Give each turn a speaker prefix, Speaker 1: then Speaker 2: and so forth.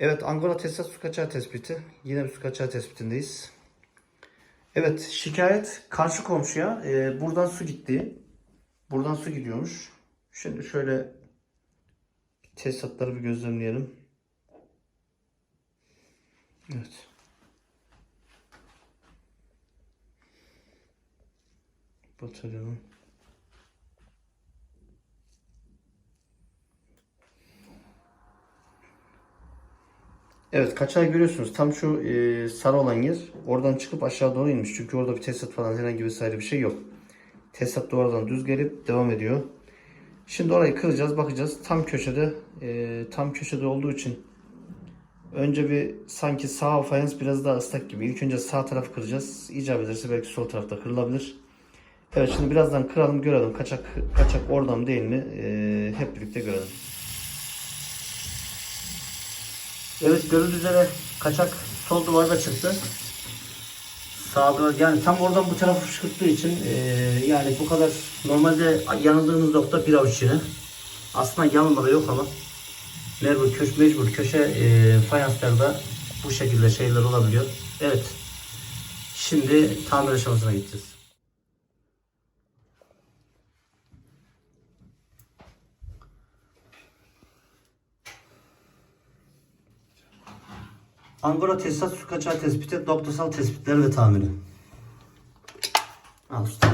Speaker 1: Evet Angora tesisat su kaçağı tespiti. Yine bir su kaçağı tespitindeyiz. Evet şikayet karşı komşuya e, buradan su gitti. Buradan su gidiyormuş. Şimdi şöyle tesisatları bir gözlemleyelim. Evet. Bataryanın. Evet kaçağı görüyorsunuz. Tam şu e, sarı olan yer. Oradan çıkıp aşağı doğru inmiş. Çünkü orada bir tesisat falan herhangi vesaire bir şey yok. Tesisat da oradan düz gelip devam ediyor. Şimdi orayı kıracağız bakacağız. Tam köşede e, tam köşede olduğu için önce bir sanki sağ fayans biraz daha ıslak gibi. İlk önce sağ tarafı kıracağız. İcap ederse belki sol tarafta kırılabilir. Evet şimdi birazdan kıralım görelim. Kaçak kaçak oradan değil mi? E, hep birlikte görelim. Evet görüldüğü üzere kaçak sol duvarda çıktı. Sağ duvar yani tam oradan bu tarafa fışkırttığı için eee, yani bu kadar normalde yanıldığınız nokta bir avuç içine. Aslında yanılma da yok ama mecbur, köş, mecbur köşe eee fayanslarda bu şekilde şeyler olabiliyor. Evet. Şimdi tamir aşamasına gideceğiz. Angora tesisat su kaçağı tespiti, doktorsal tespitler ve tamiri. Al usta.